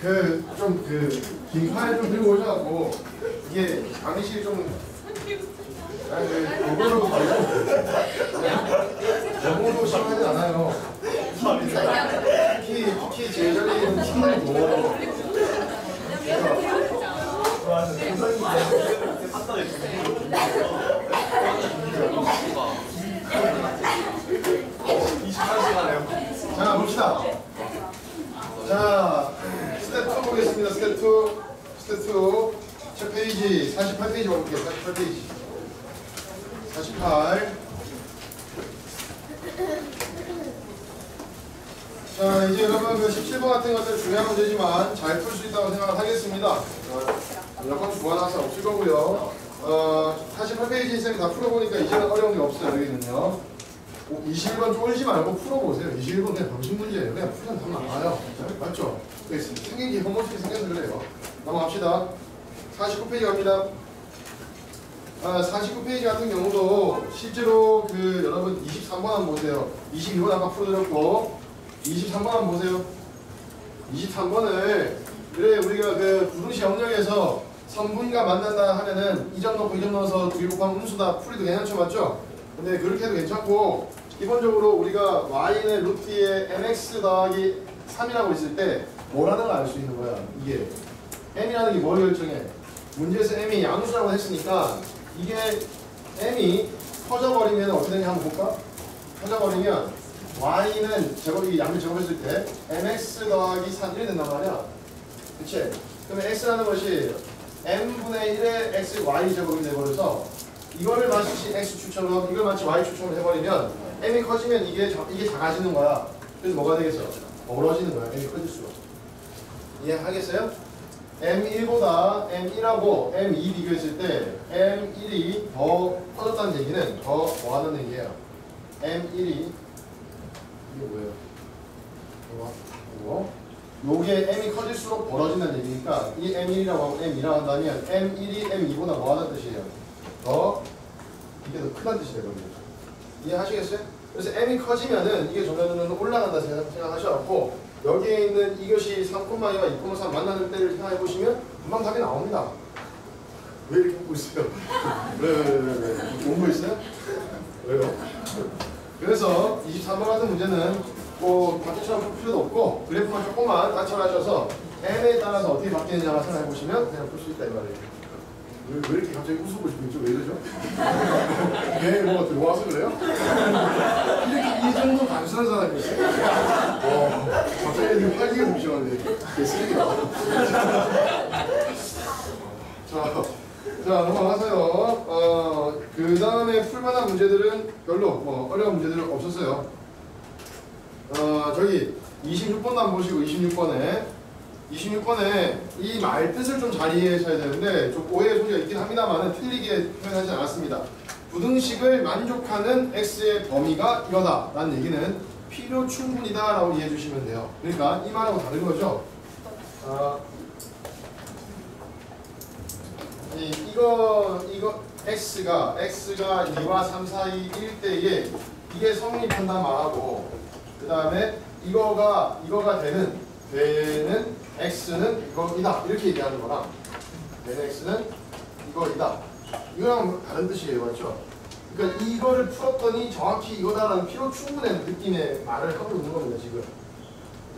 그좀그 긴팔 좀 들고 오셔갖고 이게 강의실 좀 아니 그 요거로 영어로 시작하지 않아요. 특히 특히 제자리는 힘들고 자 봅시다. 자 스텝 2 보겠습니다. 스텝 2 스텝 2 첫 페이지 48페이지 볼게요. 48페이지 48 자 이제 여러분 그 17번 같은 것들 중요한 문제지만 잘 풀 수 있다고 생각을 하겠습니다. 어, 여건 학생 없을 거고요. 어, 48페이지 이상 다 풀어보니까 이제는 어려운 게 없어요. 여기는요. 21번 쫄지 말고 풀어보세요. 21번 그냥 병신 문제예요. 그냥 풀면 답 나와요. 맞죠? 그래서 생기기 험머스게 생겨서 그래요. 넘어갑시다. 49페이지 갑니다. 아, 49페이지 같은 경우도 실제로 그 여러분 23번 한번 보세요. 22번 아까 풀어드렸고 23번 한번 보세요. 23번을 그래 우리가 그 부등식 영역에서 성분과 만난다 하면은 이점 넣고 이점 넣어서 두개 곱하면 음수다 풀이도 괜찮죠 맞죠? 근데 그렇게 해도 괜찮고 기본적으로 우리가 y는 루트의 mx 더하기 3이라고 있을 때 뭐라는 걸 알 수 있는 거야 이게 m이라는 게 뭘 결정해 문제에서 m이 양수라고 했으니까 이게 m이 커져버리면 어떻게 되냐 한번 볼까? 커져버리면 y는 제곱 이 양을 제곱했을 때 mx 더하기 3 1이 된단 말이야 그치? 그러면 x라는 것이 m분의 1의 x y 제곱이 돼버려서 이거를 마치 x축처럼 이걸 마치 y축처럼 해버리면 m이 커지면 이게 자, 이게 작아지는 거야 그래서 뭐가 되겠어? 멀어지는 거야 m이 커질수록 이해하겠어요? m1보다 m1하고 m2 비교했을 때 m1이 더 커졌다는 얘기는 더 뭐하는 얘기예요 m1이 이게 뭐예요? 이거 이거 요게 m이 커질수록 벌어진다는 얘기니까 이 m1이라고 하고 m2라고 한다면 m1이 m2보다 뭐하는 뜻이에요? 더 이게 더 크다는 뜻이 되거든요. 이해하시겠어요? 그래서 m이 커지면은 이게 점점 올라간다 생각- 생각하셔갖고 여기에 있는 이것이 3,2와 2,3 만나는 때를 생각해 보시면 금방 답이 나옵니다. 왜 이렇게 웃고 있어요? 왜 왜 왜 왜? 공부 있어요? 왜요? 그래서 23번 같은 문제는 뭐 바퀴처럼 풀 필요도 없고 그래프만 조금만 관찰하셔서 m에 따라서 어떻게 바뀌느냐 생각해 보시면 그냥 풀 수 있다 이 말이에요. 왜, 왜 이렇게 갑자기 웃고 싶은지 왜 이러죠? 배 뭐가 들어와서 그래요? 이렇게 이 정도 단순한 사람이 있어요? 와, 갑자기 이렇게 활기가 넘치는데 개쓰레기다. 자, 자 넘어가세요. 어, 그 다음에 풀만한 문제들은 별로 뭐 어려운 문제들은 없었어요. 어, 저기 26번도 한번 보시고 26번에 26번에 이 말 뜻을 좀 잘 이해하셔야 되는데 좀 오해의 소지가 있긴 합니다만 틀리게 표현하지 않았습니다. 부등식을 만족하는 x의 범위가 이거다 라는 얘기는 필요 충분이다 라고 이해해 주시면 돼요. 그러니까 이 말하고 다른 거죠. 아, 이, 이거 이거 x가 x가 2와 3 사이 1대에 이게 성립한다 말하고 그 다음에 이거가 이거가 되는 되는 x는 이거이다 이렇게 얘기하는 거랑 되는 x는 이거이다 이거랑 다른 뜻이에요 맞죠? 그러니까 이거를 풀었더니 정확히 이거다라는 필요 충분한 느낌의 말을 하고 있는 겁니다 지금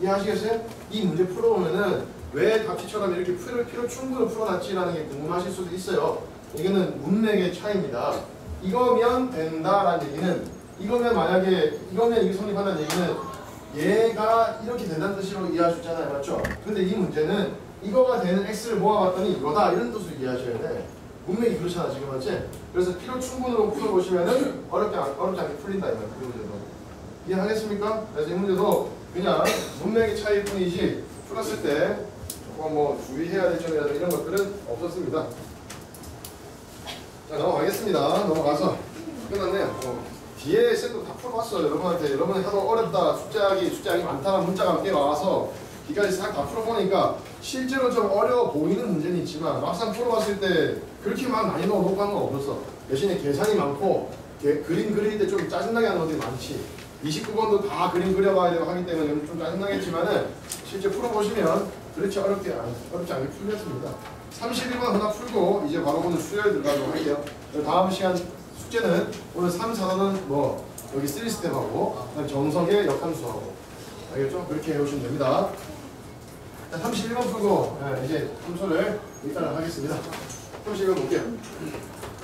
이해하시겠어요? 이 문제 풀어보면은 왜 답지처럼 이렇게 필요, 필요 충분히 풀어놨지라는 게 궁금하실 수도 있어요. 이거는 문맥의 차이입니다. 이거면 된다라는 얘기는 이거면 만약에 이거면 이게 성립한다는 얘기는 얘가 이렇게 된다는 뜻으로 이해할 수 있잖아요. 맞죠? 근데 이 문제는 이거가 되는 x를 모아봤더니 이거다 이런 뜻으로 이해하셔야 돼. 문맥이 그렇잖아 지금 맞지? 그래서 필요 충분으로 풀어보시면은 어렵지, 않, 어렵지 않게 풀린다 이 말이에요. 이 문제도. 이해하겠습니까? 그래서 이 문제도 그냥 문맥의 차이일 뿐이지 풀었을 때 조금 뭐 주의해야 될 점이라든가 이런 것들은 없었습니다. 자 넘어가겠습니다. 넘어가서 끝났네요. 어, 뒤에 셋도 다 풀어봤어요. 여러분한테 여러분이 하도 어렵다 숙제하기 숙제하기 많다는 문자가 몇 개가 와서 이까지 싹 다 풀어보니까 실제로 좀 어려워 보이는 문제는 있지만 막상 풀어봤을 때 그렇게 막 난이도가 높은 건 없었어. 대신에 계산이 많고 게- 그림 그릴 때 좀 짜증나게 하는 것들이 많지. 29번도 다 그림 그려봐야 되고 하기 때문에 좀 짜증나겠지만은 실제 풀어보시면 그렇지 어렵게 안, 어렵지 않게 풀렸습니다. 31번 하나 풀고 이제 바로 오늘 수요일 들어가도록 할게요. 다음 시간 숙제는 오늘 3, 4단은 뭐 여기 3스텝하고 그다음 정석의 역함수하고 알겠죠? 그렇게 해오시면 됩니다. 자, 31번 풀고 예, 이제 함수를 일단은 하겠습니다. 31번 볼게요.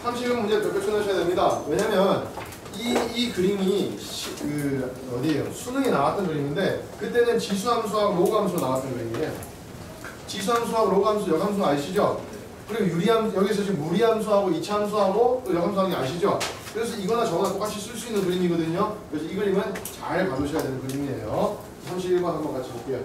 31번 문제 몇 개쳐 넣으셔야 됩니다. 왜냐면 이, 이 그림이 시, 그 어디에요? 수능에 나왔던 그림인데 그때는 지수함수하고 로그함수 나왔던 그림이에요. 지수함수하고 로그함수, 역함수 아시죠? 그리고 유리함 여기서 지금 무리함수하고 이차함수하고 또 역함수하고 아시죠? 그래서 이거나 저거나 똑같이 쓸 수 있는 그림이거든요. 그래서 이 그림은 잘 봐두셔야 되는 그림이에요. 31번 한번 같이 볼게요.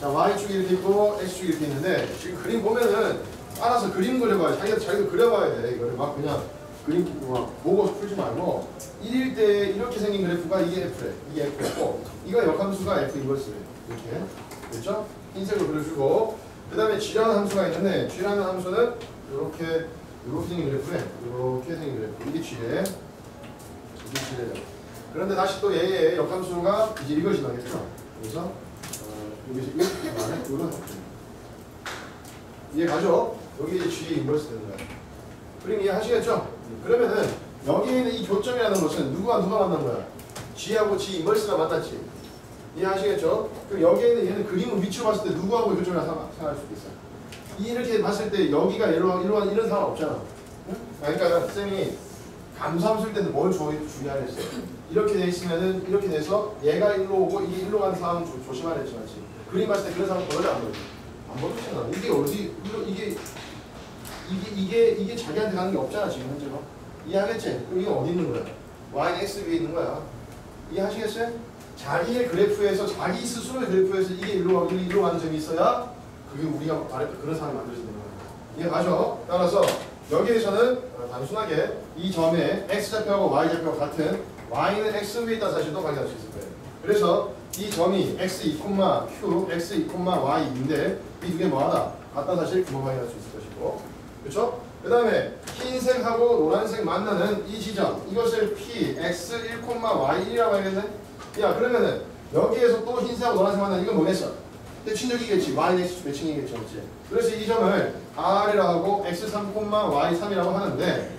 자, y축이 이렇게 있고 x축이 이렇게 있는데 지금 그림 보면은 알아서 그림 그려봐요. 자기가 자기가 그려봐야 돼. 이거를 막 그냥 그림 막 보고 풀지 말고 1일 때 이렇게 생긴 그래프가 이게 f래. 이게 f고 이거 역함수가 f 인버스래. 이렇게 됐죠? 흰색으로 그려주고 그 다음에 g라는 함수가 있는데 g라는 함수는 이렇게 이렇게 생긴 그래프래. 이렇게 생긴 그래프. 이게 g래. 이게 g래요. 그런데 다시 또 얘의 역함수가 이제 이것이 나겠죠. 그래서 어, 여기서 이거 안에 이거는 이해 가죠? 여기 G 인버스 되는 거예요. 그림 이해하시겠죠? 그러면은 여기 있는 이 교점이라는 것은 누구와 누가 만난 거야? G하고 G 인버스가 만났지. 이해하시겠죠? 그럼 여기에 있는 얘는 그림을 위치로 봤을 때 누구하고 교점이라 생각할 수도 있어요. 이렇게 봤을 때 여기가 이런 이런 이런 상황 없잖아. 응? 그러니까 쌤이 감수함 쓸 때는 뭘 조- 주의하랬어요? 이렇게 돼 있으면은 이렇게 돼서 얘가 일로 오고 이게 일로 가는 상황 조, 조심하랬지 맞지? 그림 봤을 때 그런 상황 보여안 보여? 안 보여잖아. 이게 어디 이게 이게 이게 이게 자기한테 가는 게 없잖아 지금 현재로. 이해하겠지? 그럼 이게 어디 있는 거야? y x 위에 있는 거야. 이해하시겠어요? 자기의 그래프에서 자기 스스로의 그래프에서 이게 일로 가고 일로 가는 점이 있어야 그게 우리가 말했던 그런 상황이 만들어지는 거야. 이해가죠? 따라서 여기에서는 어, 단순하게 이 점에 x좌표하고 y좌표가 같은 y는 x 위에 있다 사실도 확인할 수 있을 거예요. 그래서 이 점이 x 2, q, x 2, y인데 이 두 개 뭐하다? 같다 사실 금방 확인할 수 있을 것이고 그렇죠? 그 다음에 흰색하고 노란색 만나는 이 지점 이것을 p, x 1, y1이라고 하겠네? 야 그러면은 여기에서 또 흰색하고 노란색 만나는 이건 뭐겠어? 대칭적이겠지. y는 x 대칭이겠죠. 그렇지? 그래서 이 점을 r이라고 하고 x3, y3이라고 하는데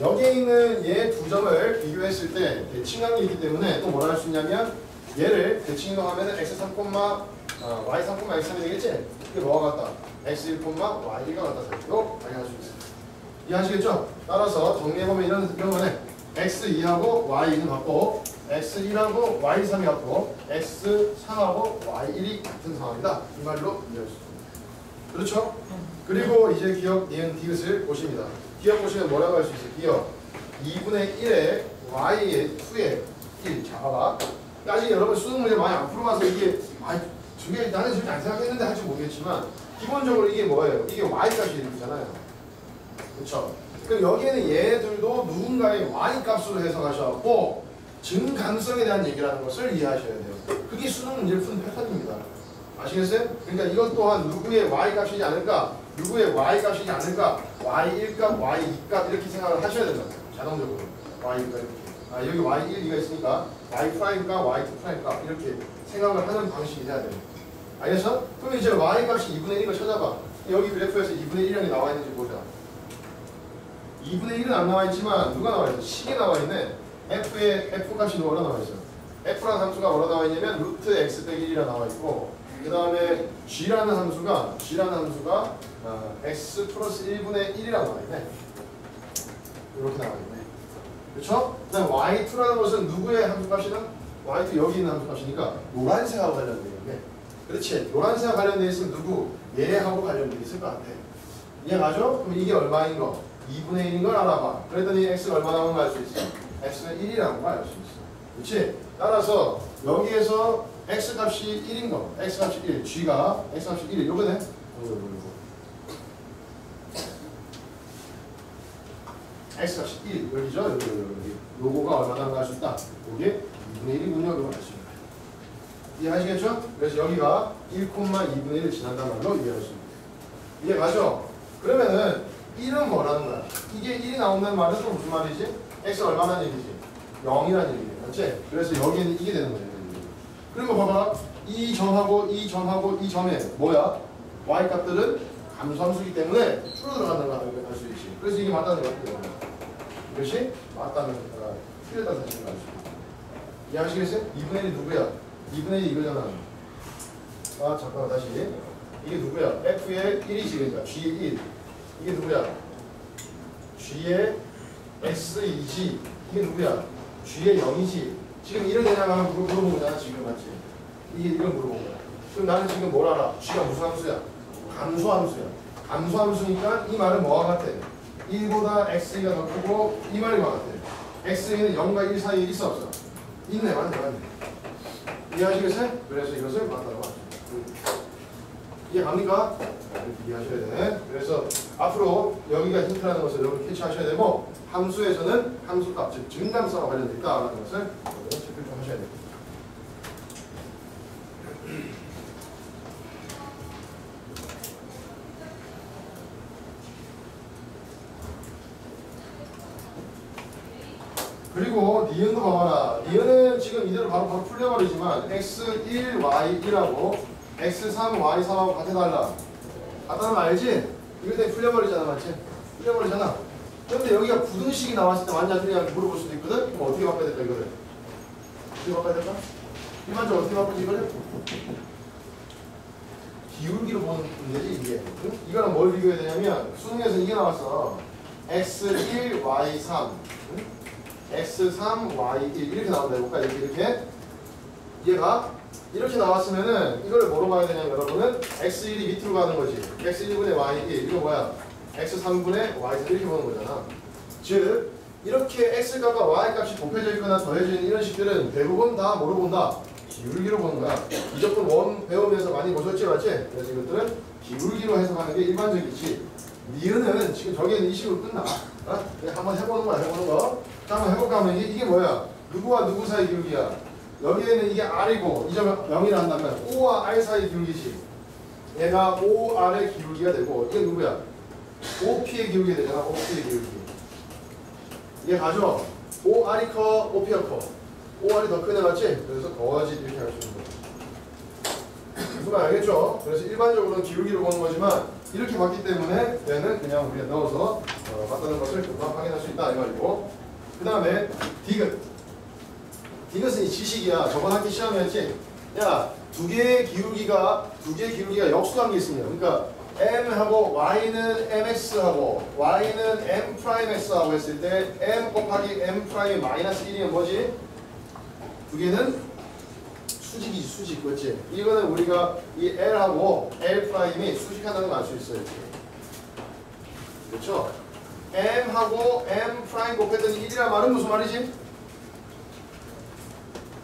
여기에 있는 얘 두 점을 비교했을 때 대칭함이 있기 때문에 또 뭐라 할 수 있냐면 얘를 대칭으로 하면 x3, 어, y3, x3이 되겠지? 이게 뭐가 같다? x1, y1가 같다. 사실로 확인할 수 있어요. 이해하시겠죠? 따라서 정리해보면 이런, 이런. X2하고 y2는 같고 x1하고 y3이 같고 x3하고 y1이 같은 상황이다. 이 말로 있습니다. 그렇죠? 그리고 이제 기억, 니은, 디귿을 보십니다. 기억 보시면 뭐라고 할 수 있어요? 기억 2분의 1에 y의 2의 1 자가 아직 여러분 수능 문제 많이 안 풀어봐서 이게 아, 두개 나는 절대 안 생각했는데 할지 모르겠지만 기본적으로 이게 뭐예요? 이게 y 값이 이렇잖아요. 그렇죠? 그럼 여기에는 얘들도 누군가의 y 값으로 해석하셔갖고 증가능성에 대한 얘기라는 것을 이해하셔야 돼요. 그게 수능 문제를 푸는 패턴입니다. 아시겠어요? 그러니까 이것 또한 누구의 y 값이지 않을까? 누구의 y 값이지 않을까? y 1값, y 2값 이렇게 생각을 하셔야 된다. 자동적으로 y 1값 이렇게. 아 여기 y 1, 2가 있으니까 y 프라임과 y 2 프라임과 이렇게 생각을 하는 방식이 돼야 돼요. 알겠어? 그럼 이제 y 값이 2분의 1을 찾아봐. 여기 그래프에서 2분의 1이라는 게 나와 있는지 보자. 2분의 1은 안 나와 있지만 누가 나와 있어? 식이 나와 있네. f의 f 값이 뭐라 나와 있어? f라는 함수가 뭐라 나와 있냐면 루트 x 빼기 1이라 나와 있고 그 다음에 g라는 함수가 g라는 함수가 어, x 플러스 1분의 1이라 나와 있네. 이렇게 나와 있네. 그렇죠? 그다음 y2라는 것은 누구의 함수 값이다? y2 여기 있는 함수 값이니까 노란색하고 관련되어 있네. 그렇지. 노란색하고 관련되어 있으면 누구? 얘하고 관련되어 있을 것 같아. 이해가죠? 그럼 이게 얼마인 거? 2분의 1인 걸 알아봐. 그랬더니 x가 얼마 나오는 거알수 있어? x는 1이라는 거알수 있어. 그렇지? 따라서 여기에서 x 값이 1인 거, x 값이 1, g가 x 값이 1, 요거네. 요거, 요거, 요거. x 값이 1, 여기죠? 여기, 여기. 요거가 얼마나 나갈 수 있다? 요게 2분의 1이군요. 이거 알수 있다. 이해하시겠죠? 그래서 여기가 1, 2분의 1을 지난다는 말로 이해할 수 있습니다. 이해가죠? 그러면은 1은 뭐라는 거야? 이게 1이 나온다는 말은 또 무슨 말이지? x 얼마나 얘기지? 0이라는 얘기예요. 맞지? 그래서 여기는 이게 되는 거예요. 그리고 봐봐. 이 점하고 이 점하고 이 점에 뭐야? y 값들은 감소함수기 때문에 줄어 들어간다는 걸 알 수 있지. 그래서 이게 맞다는 됩니다. 이것이 맞다는 거가 틀렸다는 사실을 알수 있다. 이해하시겠어요? 2분의 1이 누구야? 2분의 1이 이거잖아. 아 잠깐만 다시 이게 누구야? F의 1이지 그러니까 G의 1 이게 누구야? G의 X2지 이게 누구야? G의 0이지 지금 이런 애냐가 물어- 물어본 거잖아 지금 맞지? 이게 이걸 물어본 거야 그럼 나는 지금 뭘 알아? G가 무슨 함수야? 감소함수야 감소함수니까 이 말은 뭐와 같아? 1보다 X가 더 크고 이 말이 뭐 같아? X는 0과 1 사이에 있어 없어? 있네 맞네 맞네 이해하시겠어요? 그래서 이것을 맞다고 하죠 이해 갑니까? 이렇게 이해하셔야 돼. 그래서 앞으로 여기가 힌트라는 것을 여러분 캐치하셔야 되고 함수에서는 함수값, 즉 증감수와 관련돼 있다라는 것을 여러분 체크 좀 하셔야 돼요. 그리고 니은도 봐봐라. 니은은 지금 이대로 바로 바로 풀려버리지만 x1, y1하고 x3, y3하고 같아달라. 같다는 거 알지? 이거 때문에 풀려버리잖아, 맞지? 풀려버리잖아. 그런데 여기가 부등식이 나왔을 때 완전 그냥 물어볼 수도 있거든? 그럼 어떻게 바꿔야 될까, 이거를? 어떻게 바꿔야 될까? 일반적으로 어떻게 바꾸지, 이거를? 기울기로 보는 문제지, 이게. 응? 이거랑 뭘 비교해야 되냐면, 수능에서 이게 나왔어. x1, y3. 응? x3, y1 이렇게 나온다 해볼까? 이렇게 이렇게 얘가 이렇게 나왔으면은 이걸 뭐로 봐야 되냐면 여러분은 x1이 밑으로 가는 거지 x1분의 y1 이거 뭐야? x3분의 y3 이렇게 보는 거잖아 즉 이렇게 x 값과 y 값이 곱해져 있거나 더해져 있는 이런 식들은 대부분 다 뭐로 본다? 기울기로 보는 거야 이적분 원 배우면서 많이 보셨지 맞지? 그래서 이것들은 기울기로 해석하는 게 일반적이지 니은은 지금 저기는 이 식으로 끝나 어? 한번 해보는 거야 해보는 거 자, 한번 해볼까 하면 이게, 이게 뭐야? 누구와 누구 사이 기울기야? 여기에는 이게 R이고 이 점이 0이라 한다면 O와 R 사이 기울기지. 얘가 OR의 기울기가 되고 이게 누구야? OP의 기울기가 되잖아. OP의 기울기. 이게 가죠? OR이 커, OP가 커. OR이 더 크네 맞지? 그래서 더하지 이렇게 할 수 있는 거야. 말 알겠죠? 그래서 일반적으로는 기울기로 보는 거지만 이렇게 봤기 때문에 얘는 그냥 우리가 넣어서 어, 맞다는 것을 금방 확인할 수 있다 이 말이고 그 다음에 디귿 디귿은 이 지식이야 저번 학기 시험이었지 야 두 개의 기울기가 두 개의 기울기가 역수관계 있습니다 그러니까 m하고 y는 mx하고 y는 m 프라임 x하고 했을 때 m 곱하기 m 프라임 마이너스 1이면 뭐지? 두 개는 수직이지 수직 그렇지? 이거는 우리가 이 L하고 L 프라임이 수직하다는 걸 알 수 있어요. 그렇죠? M하고 M 프라임 곱했더니 1이란 말은 무슨 말이지?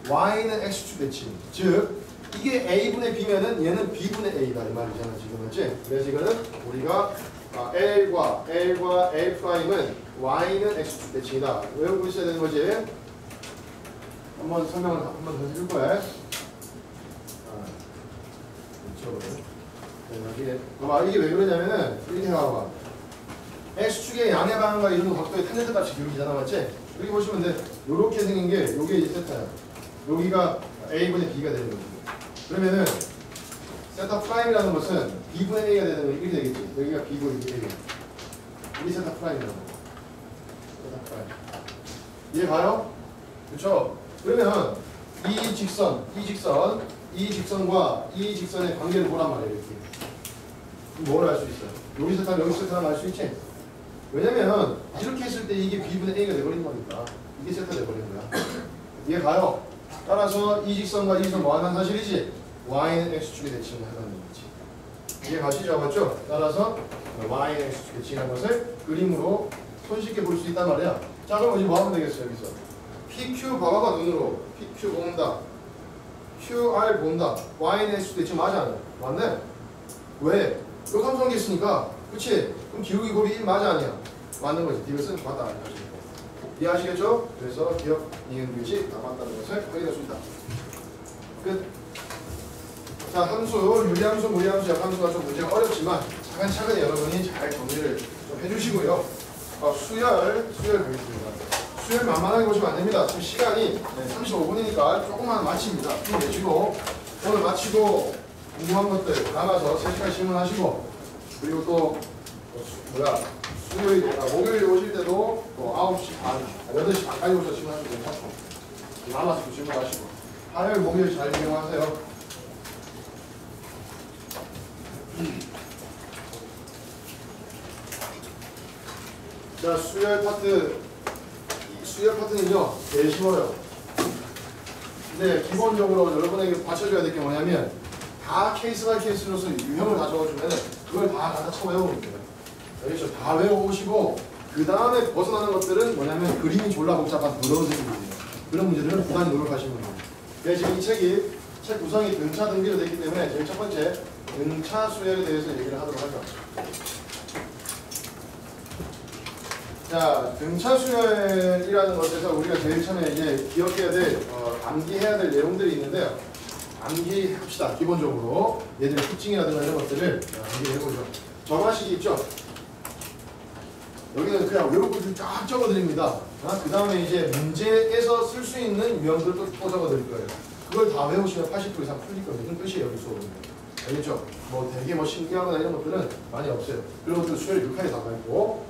Y는 X축 대칭 즉 이게 A분의 B면은 얘는 B분의 A다. 이 말이잖아 지금 맞지? 그래서 이거는 우리가 아, L과 L과 L 프라임은 Y는 X축 대칭이다. 외우고 있어야 되는 거지? 한번 설명을 한번 더 해줄 거야. 아, 네, 이게, 봐봐 이게 왜 그러냐면은 이렇게 봐봐. X축의 양의 방향과 이루는 각도의 탄젠트 값이 기울기잖아 맞지? 여기 보시면 돼. 요렇게 생긴 게 요게 이제 세타야 여기가 A분의 B가 되는 거지 그러면은 세타 프라임이라는 것은 B분의 A가 되는 거 이렇게 되겠지 여기가 B고 이렇게 되겠지 이게 세타 프라임이라는 거 세타 프라임 이해 가요? 그쵸? 그러면 이 직선, 이 직선, 이 직선과 이 직선의 관계를 보란 말이에요 이렇게 뭘 알 수 있어요? 여기 세타 여기 세타를 알수 있지? 왜냐면 이렇게 했을 때 이게 b분의 a가 돼버린 거니까 이게 세타 돼버린 거야 이해 가요? 따라서 이 직선과 이 직선 뭐하는 사실이지? y는 x축의 대칭을 하는 거지 이해 가시죠? 맞죠? 따라서 y는 x축의 대칭한 것을 그림으로 손쉽게 볼 수 있단 말이야 자 그럼 이제 뭐 하면 되겠어 여기서 PQ 봐봐봐 눈으로 PQ 본다 QR 본다 y는 x축 대칭 맞아 안 해? 맞네? 왜? 요 삼성계 있으니까 그치? 그럼 기울기 곱이 1 맞아 아니야? 맞는 거지. 이것은 맞다 아니야. 이해하시겠죠? 그래서 기억, 이은, 규칙 다 맞다는 것을 있다. 끝. 자, 함수, 유리함수, 무리함수, 약함수가 좀 문제가 어렵지만 차근차근히 여러분이 잘 정리를 좀 해주시고요. 어, 수열, 수열 보겠습니다. 수열 만만하게 보시면 안 됩니다. 지금 시간이 35분이니까 조금만 마칩니다. 힘 내시고 오늘 마치고 궁금한 것들 나가서 3시간 질문하시고 그리고 또 뭐야 수요일 아, 목요일에 오실 때도 또 9시 반 8시 반까지 오셔서 질문하셔도 괜찮고 남아서 또 질문하시고 화요일 목요일 잘 이용하세요. 자 수요일 파트 이 수요일 파트는요 제일 쉬워요. 근데 기본적으로 여러분에게 받쳐줘야 될 게 뭐냐면 다 케이스 바이 케이스로서 유형을 다 적어주면 그걸 다 가르쳐 외우면 돼요 알겠죠? 다 외워오시고 그 다음에 벗어나는 것들은 뭐냐면 그림이 졸라 복잡한 무서운 문제예요 그런 문제들은 부단히 노력하시면 돼요 그래서 지금 이 책이 책 구성이 등차 등비로 되어 있기 때문에 제일 첫 번째 등차 수열에 대해서 얘기를 하도록 하죠 자, 등차 수열이라는 것에서 우리가 제일 처음에 이제 기억해야 될, 어, 암기해야 될 내용들이 있는데요. 암기합시다, 기본적으로. 얘들의 특징이라든가 이런 것들을 암기해보죠. 점화식이 있죠? 여기는 그냥 외우고 쫙 적어드립니다. 그 다음에 이제 문제에서 쓸 수 있는 유형들도 또 적어드릴 거예요. 그걸 다 외우시면 80% 이상 풀릴 거예요. 이런 뜻이에요, 여기 수업은. 알겠죠? 뭐 되게 뭐 신기하거나 이런 것들은 많이 없어요. 그런 것들 수열이 육하에 담아있고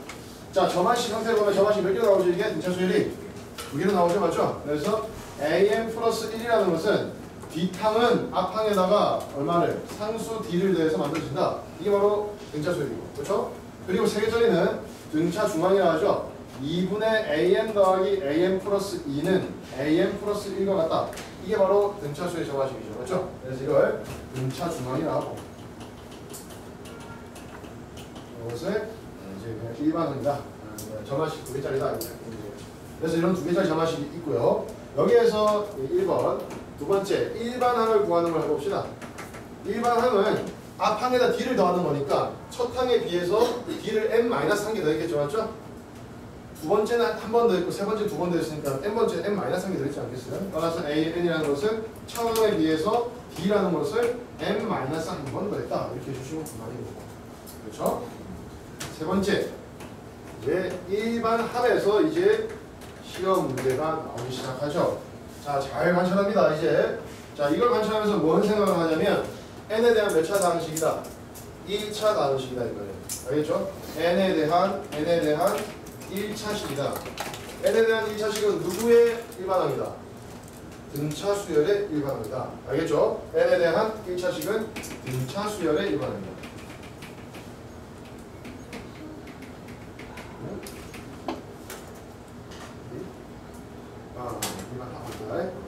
자, 저만식 형태로 보면 저만식 몇 개로 나오죠? 이게 등차 수열이 두 개로 나오죠, 맞죠? 그래서 am 플러스 1이라는 것은 뒷항은 앞항에다가 얼마를 상수 d를 더해서 만들어진다. 이게 바로 등차 수열이고, 그렇죠? 그리고 세계절이는 등차 중앙이라 하죠. 2분의 am 더하기 am 플러스 2는 am 플러스 1과 같다. 이게 바로 등차 수열 저만식이죠, 그렇죠? 그래서 이걸 등차 중앙이라 하고 이것을 이제 그냥 일반입니다. 점화식 두 개짜리다. 그래서 이런 두 개짜리 점화식이 있고요. 여기에서 1번 두 번째 일반항을 구하는 걸 해봅시다. 일반항은 앞항에다 d를 더하는 거니까 첫 항에 비해서 d를 n-1개 더 있겠죠. 맞죠? 두 번째는 한 번 더 있고 세 번째 두 번 더 있으니까 n 번째 n-1개 더 있지 않겠어요? 따라서 a, n이라는 것은 처음에 비해서 d라는 것을 n-1번 더 했다. 이렇게 해주시면 그만이고 그렇죠? 세 번째, 이제 일반 합에서 이제 시험 문제가 나오기 시작하죠. 자, 잘 관찰합니다. 이제 자 이걸 관찰하면서 뭔 생각을 하냐면 n에 대한 몇차 다항식이다. 1차 다항식이다 이거예요. 알겠죠? n에 대한 n에 대한 1차식이다. n에 대한 1차식은 누구의 일반항이다? 등차 수열의 일반항이다. 알겠죠? n에 대한 1차식은 등차 수열의 일반항이다. 아, 이만 합니다.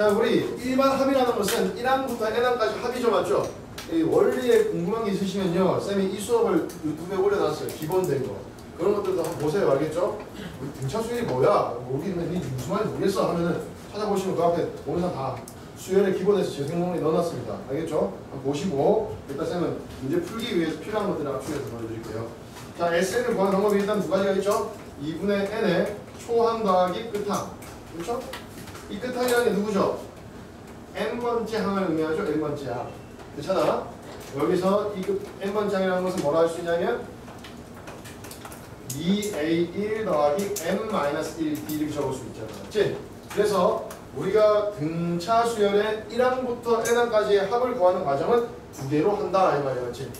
자, 우리 일반 합이라는 것은 1항부터 n항까지 합이죠, 맞죠? 이 원리에 궁금한 게 있으시면요, 쌤이 이 수업을 유튜브에 올려놨어요. 기본된 거. 그런 것들도 한번 보세요, 알겠죠? 우리 등차 수열이 뭐야? 이게 무슨 말인지 모르겠어 하면은 찾아보시면 그 앞에 오는 다 수열의 기본에서 재생문에 넣어놨습니다. 알겠죠? 한번 보시고 일단 쌤은 문제 풀기 위해서 필요한 것들을 압축해서 보여드릴게요. 자, SN을 구하는 방법이 일단 두 가지가 있죠? 2분의 n의 초항 더하기 끝항. 그렇죠? 이 끝항이라는 게 누구죠? n번째 항을 의미하죠? n번째 항. 괜찮아? 여기서 이 끝, n번째 항이라는 것은 뭐라 할 수 있냐면 2a1 더하기 n-1d 이렇게 적을 수 있잖아. 맞지? 그래서 우리가 등차 수열의 1항부터 n항까지의 합을 구하는 과정은 두 개로 한다 이 말이야. 맞지?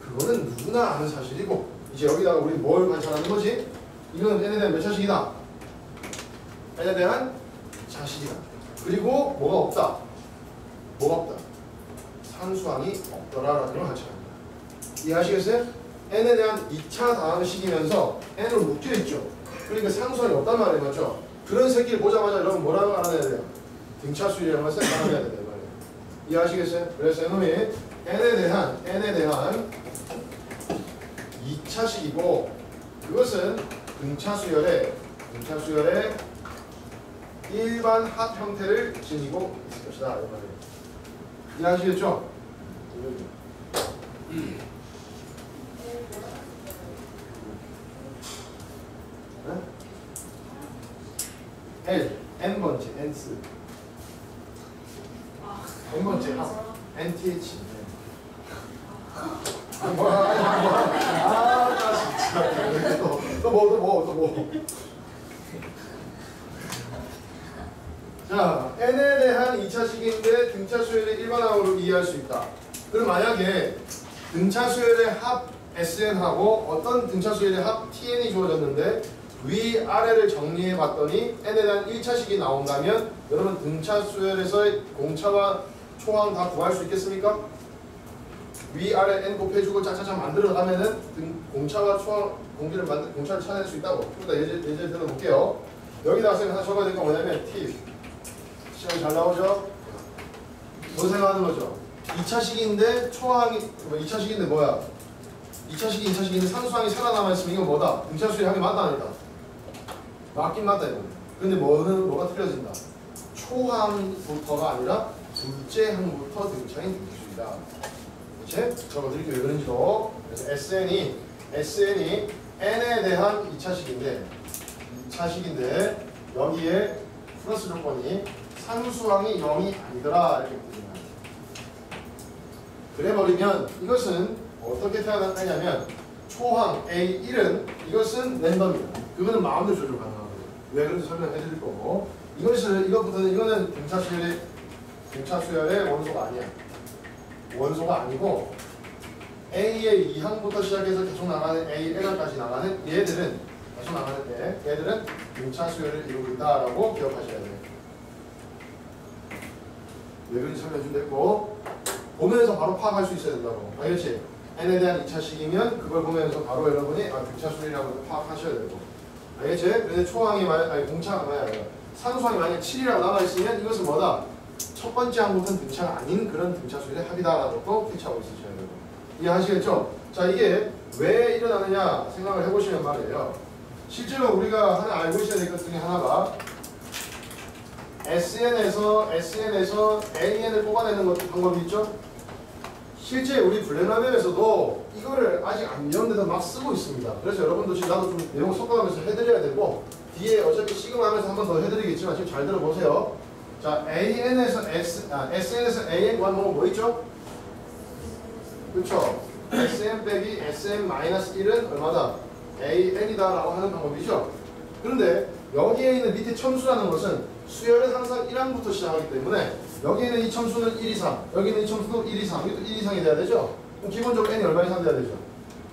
그거는 누구나 아는 사실이고 이제 여기다가 우리 뭘 관찰하는 거지? 이거는 n에 대한 몇 차식이다? n에 대한 차식이다. 그리고 뭐가 없다? 뭐가 없다? 산수항이 없더라라는 걸 관찰합니다. 이해하시겠어요? n에 대한 2차 다항식이면서 n으로 묶여있죠. 그러니까 상수항이 없단 말이에요. 맞죠? 그런 새끼를 보자마자 여러분 뭐라고 알아내야 돼요? 등차수율이라는 알아내야 된다. 말이에요. 이해하시겠어요? 그래서 이놈이 n에 대한 n에 대한 2차식이고 그것은 등차수열의 등차수열의 일반 합 형태를 지니고 있을 것이다. 이해하시겠죠? 네? L n 번째 n스 n 번째 합 nth 네. 뭐, 아, 나 진짜. 또, 또 뭐, 또 뭐, 또 뭐. 자, 자, n에 대한 2차식인데 등차 수열의 일반항으로 이해할 수 있다. 그럼 만약에 등차 수열의 합 SN하고 어떤 등차 수열의 합 TN이 주어졌는데 위 아래를 정리해 봤더니 n에 대한 1차식이 나온다면 여러분 등차 수열에서의 공차와 초항 다 구할 수 있겠습니까? 위 아래 n 곱해주고 짜짜짜 만들어 가면은 등 공차와 초항 공기를 만들 공차를 찾아낼 수 있다고. 좀더 예제 예제 들어볼게요. 여기다 선생님 하나 적어야 될거 뭐냐면 T 시험이 잘 나오죠? 뭐 생각하는 거죠? 2차식인데 초항이 뭐 2차식인데 뭐야? 2차식이 2차식인데 상수항이 살아남아 있으면 이건 뭐다? 등차수의 항이 맞다 아니다? 맞긴 맞다 이거. 근데 뭐는 뭐가 틀려진다? 초항부터가 아니라 둘째 항부터 등차인 등수이다. 그치? 적어드릴게요. 왜 그런지도. 그래서 SN이 SN이 N에 대한 2차식인데 2차식인데 여기에 플러스 조건이 상수항이 0이 아니더라 이렇게 보면 그래버리면 이것은 어떻게 태어났냐면 초항 A1은 이것은 랜덤이다. 그거는 마음대로 조절 가능하거든요. 왜 그런지 설명해 드릴 거고 이것을 이것부터는 이거는 등차 수열의 등차 수열의 원소가 아니야. 원소가 아니고 A의 2항부터 시작해서 계속 나가는 A 1항까지 나가는 얘들은 계속 나가는데 얘들은 등차 수열을 이루고 있다라고 기억하셔야 돼요. 왜 그런지 설명해 준댔고 보면서 바로 파악할 수 있어야 된다고. 알겠지? n에 대한 2차식이면 그걸 보면서 바로 여러분이 아, 등차 수열이라고 파악하셔야 되고. 알겠지? 그런데 초항이 만약 아니 공차가 만약 상수항이 만약 7이라고 나와 있으면 이것은 뭐다? 첫 번째 항부터는 등차가 아닌 그런 등차 수열의 합이다라고 또 캐치하고 있으셔야 되고. 이해하시겠죠? 자 이게 왜 일어나느냐 생각을 해보시면 말이에요. 실제로 우리가 하나 알고 있어야 될 것 중에 하나가 SN에서 SN에서 AN을 뽑아내는 것도 방법이 있죠. 실제 우리 블랙라벨에서도 이거를 아직 안 배웠는데도 막 쓰고 있습니다. 그래서 여러분도 지금 나도 좀 내용 섞어가면서 해드려야 되고 뒤에 어차피 시그마하면서 한 번 더 해드리겠지만 지금 잘 들어보세요. 자 AN에서 S, 아, SN에서 AN 구하는 뭐 있죠? 그렇죠. SM 빼기 SM 마이너스 1은 얼마다? AN이다 라고 하는 방법이죠. 그런데 여기에 있는 밑에 첨수라는 것은 수열은 항상 1항부터 시작하기 때문에 여기에 있는 이 첨수는 1 이상, 여기 있는 이 첨수도 1 이상, 여기도 1 이상이 돼야 되죠. 그럼 기본적으로 n이 얼마 이상 돼야 되죠?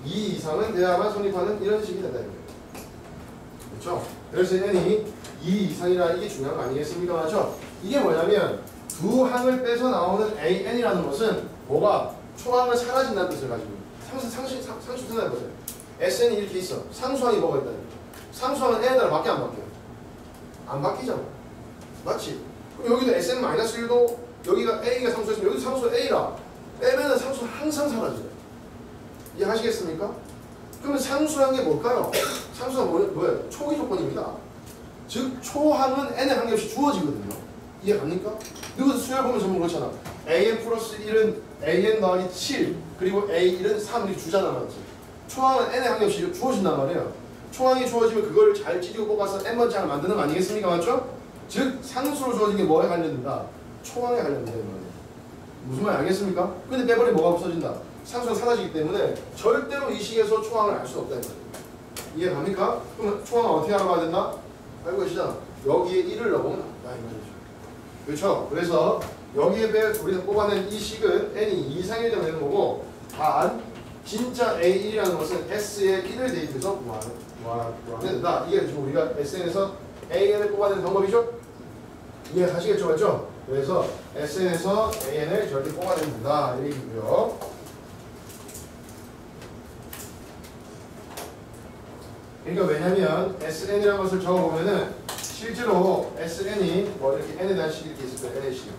2 이상은 돼야만 성립하는 이런 식이 된다. 그렇죠? 그래서 n이 2 이상이라 이게 중요한 거 아니겠습니까? 맞죠? 이게 뭐냐면 두 항을 빼서 나오는 an이라는 것은 뭐가 초항을 사라진다는 뜻을 가지고 상수 상수 상수 생각해 보세요. sn이 이렇게 있어. 상수항이 뭐가 있다. 상수항은 n에 따라 바뀌어 안 바뀌어? 안 바뀌잖아. 맞지? 그럼 여기도 sn-1도 여기가 a가 상수였으면 여기도 상수 a라. 빼면은 상수 항상 사라져요. 이해하시겠습니까? 그러면 상수항이 뭘까요? 상수항 뭐, 뭐예요? 초기 조건입니다. 즉 초항은 n의 한 겹씩 주어지거든요. 이해 갑니까? 이것도 수열 보면 전부 그렇잖아. an 플러스 1은 an 더하기 7 그리고 a1은 3 이렇게 주잖아 맞지? 초항은 n의 한 겹씩 주어진단 말이에요. 초항이 주어지면 그걸 잘 찌르고 뽑아서 n번째 항을 만드는 거 아니겠습니까? 맞죠? 즉 상수로 주어진 게 뭐에 관련된다? 초항에 관련된다 이 말이에요. 무슨 말 알겠습니까? 근데 빼버리면 뭐가 없어진다? 상수가 사라지기 때문에 절대로 이 식에서 초항을 알 수 없다 이 말이에요. 이해 갑니까? 그럼 초항을 어떻게 알아봐야 된다? 알고 계시잖아. 여기에 1을 넣으면 안다 이 말이죠. 그렇죠? 그래서 여기에 배 우리가 뽑아낸 이 식은 n이 이상이 되는 거고 단 진짜 A1이라는 것은 S에 1을 대입해서 구하는 구하는 된다. 이게 지금 우리가 SN에서 AN을 뽑아내는 방법이죠? 이해하시겠죠? 맞죠? 그래서 SN에서 AN을 저렇게 뽑아내면 된다. 이 얘기고요. 그러니까 왜냐면 SN이라는 것을 적어보면은 실제로 SN이 뭐 이렇게 N에 대한 식이 이렇게 있을 거예요. NA식.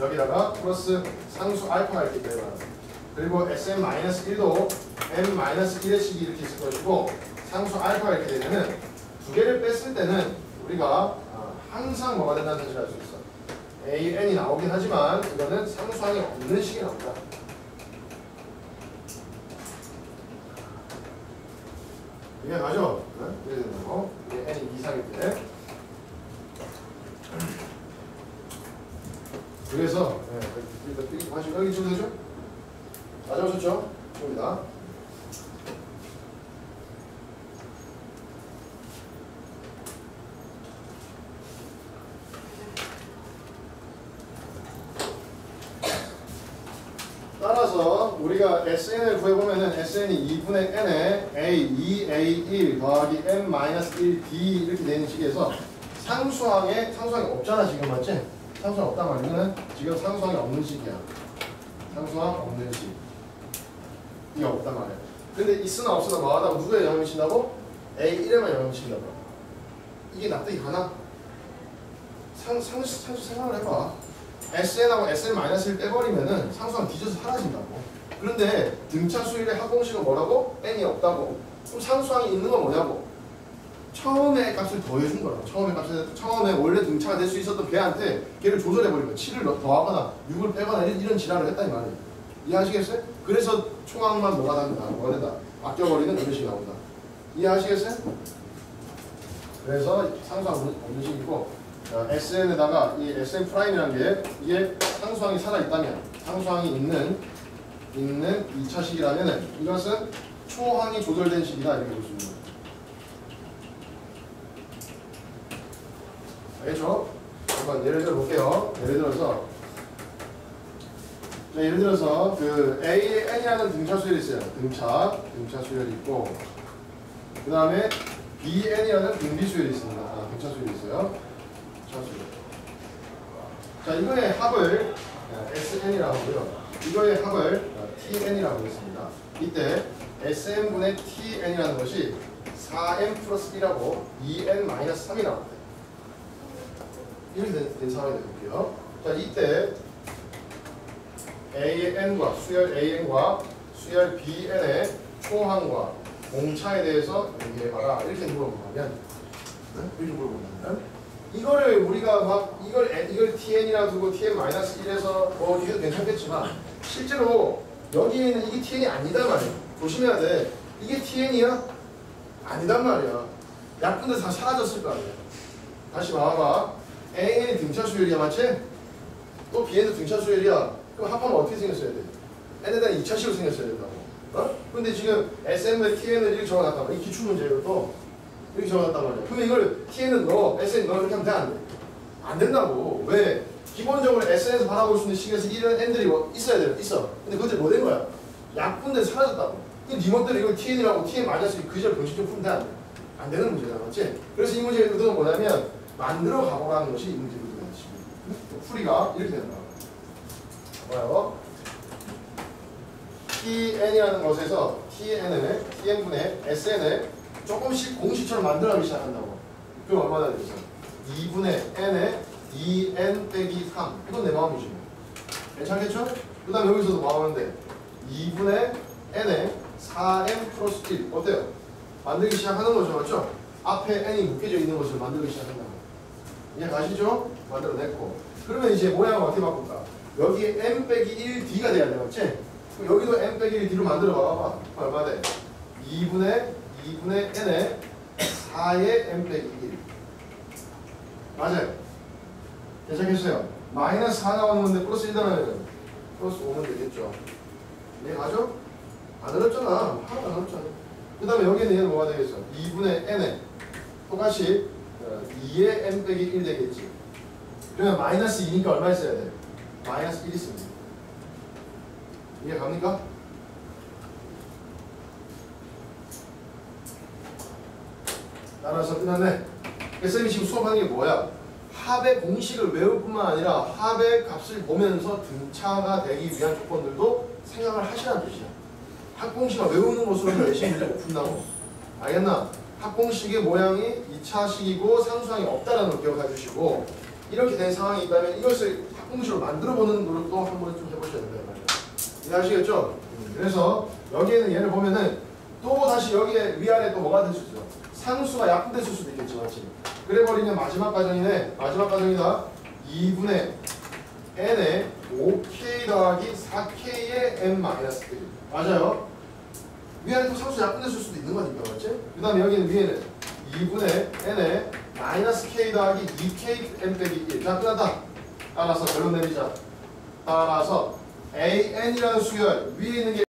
여기다가 플러스 상수 알파가 이렇게 되어요. 그리고 SM-1도 M-1의 식이 이렇게 있을 것이고 상수 알파가 이렇게 되면은 두 개를 뺐을 때는 우리가 어, 항상 뭐가 된다는 사실을 알 수 있어. A, N이 나오긴 하지만 이거는 상수항이 없는 식이 나온다. 이게 맞죠? 네? 이게 되는 거. 이게 N이 이상일 때. 그래서 네, 일단 삐 하시고 여기 좀 되죠? 맞아오셨죠? 좋습니다. SN을 구해보면은 SN이 2분의 N에 A, 2A1 더하기 M-1D 이렇게 되는 식에서 상수항에 상수항이 없잖아 지금 맞지? 상수항 없단 말이야 이거는 지금 상수항이 없는 식이야 상수항 없는 식 이게 없단 말이야 근데 있으나 없으나 뭐하다고 누구에 영향을 미친다고? A1에만 영향을 미친다고 이게 납득이 가나? 상, 상, 상수 생각을 해봐 SN하고 SN-1을 빼버리면은 상수항 뒤져서 사라진다고. 그런데 등차 수율의 합공식은 뭐라고? n이 없다고. 그럼 상수항이 있는 건 뭐냐고? 처음에 값을 더해준 거라고. 처음에 값을 처음에 원래 등차가 될 수 있었던 걔한테 걔를 조절해버린 거야. 7을 더하거나 6을 빼거나 이런, 이런 지랄을 했다니 말이야. 이해하시겠어요? 그래서 총항만 뭐가 된다. 뭐가 된다. 바뀌어버리는 그런 식이 나온다. 이해하시겠어요? 그래서 상수항 없는 식이고 어, SN에다가 이 SN 프라임이라는 게 이게 상수항이 살아 있다면 상수항이 있는 있는 2차 식이라면은 이것은 초항이 조절된 식이다 이렇게 볼 수 있는 거예요. 알겠죠? 한번 예를 들어 볼게요. 예를 들어서 자, 예를 들어서 그 A, N이라는 등차 수열이 있어요. 등차, 등차 수열이 있고 그 다음에 BN이라는 등비 수열이 있습니다. 아, 등차 수열이 있어요. 차수. 자, 이거의 합을 어, SN이라고 하고요. 이거의 합을 어, TN이라고 하겠습니다. 이때 SN분의 TN이라는 것이 4N 플러스 1하고 2N 마이너스 3이 나옵니다. 이렇게 된, 된 상황이 되볼게요. 자, 이때 AN과 수열 AN과 수열 BN의 초항과 공차에 대해서 얘기해봐라. 이렇게 물어보면 네? 이렇게 물어보면 이거를 우리가 막 이걸 에- 이걸 TN이라 두고 TN 마이너스 1에서 뭐 이게 괜찮겠지만 실제로 여기에는 이게 TN이 아니다 말이야. 조심해야 돼. 이게 TN이야? 아니단 말이야. 약분들 다 사라졌을 거 아니야. 다시 봐봐. AN이 등차 수열이야, 맞지? 또 Bn도 등차 수열이야. 그럼 합하면 어떻게 생겼어야 돼? N에다 2차식으로 생겼어야 된다고. 어? 근데 지금 SM과 TN을 이렇게 적어놨단 말이야. 이 기출문제예요, 또. 이렇게 적어놨단 말이야. 그러면 이걸 TN은 넣어, SN 넣어 이렇게 하면 돼, 안 돼? 안 된다고. 왜? 기본적으로 SN에서 바라볼 수 있는 식에서 이런 N들이 뭐 있어야 돼요. 있어. 근데 그것들이 뭐 된 거야? 약분들 사라졌다고. 네 멋대로 이걸 TN이라고 TN 마이너스 그저 공식적 풀면 돼, 안 돼? 안 되는 문제다, 맞지? 그래서 이 문제의 의도는 뭐냐면 만들어 가보라는 것이 이 문제의 의도는 식입니다. 풀이가 이렇게 된다. 봐요. TN이라는 것에서 TN을 TN분의 SN을 조금씩 공식처럼 만들어가기 시작한다고. 그럼 얼마나 되겠어? 2분의 N에 2N 빼기 3. 이건 내 마음이지. 뭐. 괜찮겠죠? 그 다음 여기서도 뭐 하는데? 2분의 N에 4N 플러스 1. 어때요? 만들기 시작하는 거죠. 맞죠? 앞에 N이 묶여져 있는 것을 만들기 시작한다고. 이해 가시죠? 만들어냈고. 그러면 이제 모양을 어떻게 바꿀까? 여기에 M 빼기 1D가 돼야 돼. 맞지? 그럼 여기도 M 빼기 1D로 만들어 봐봐. 얼마 돼? 2분의 2분의 n에 4의 m 빼기 1 맞아요 괜찮겠어요? 마이너스 4 나오는 건데 플러스 1 나오면 플러스 5면 되겠죠 이해 가죠? 안 어렵잖아 하나도 안 어렵잖아 그 다음에 여기는 얘는 뭐가 되겠어? 2분의 n에 똑같이 어, 2의 m 빼기 1 되겠지 그러면 마이너스 2니까 얼마 있어야 돼? 마이너스 1 있습니다 이해 갑니까? 따라서 끝났네. 쌤이 지금 수업하는 게 뭐야? 합의 공식을 외울 뿐만 아니라 합의 값을 보면서 등차가 되기 위한 조건들도 생각을 하시라는 뜻이야. 합공식을 외우는 것으로 열심히 문제 못 푼다고. 알겠나? 합공식의 모양이 2차식이고 상수항이 없다는 걸 기억해 주시고 이렇게 된 상황이 있다면 이것을 합공식으로 만들어 보는 노력도 한번 좀 해보셔야 된다 이 말이야. 이해하시겠죠? 그래서 여기에는 얘를 보면은 또 다시 여기에 위아래 또 뭐가 될 수 있어? 상수가 약분됐을 수도 있겠지, 맞지? 그래 버리면 마지막 과정이네. 마지막 과정이다. 2분의 n에 5k 더하기 4k의 n 마이너스 1. 맞아요. 또 상수 약분됐을 수도 있는 거니까, 맞지? 그 다음에 여기는 위에는 2분의 n에 마이너스 k 더하기 2k n 빼기 1. 자, 끝났다. 따라서 결론 내리자. 따라서 an이라는 수열 위에 있는 게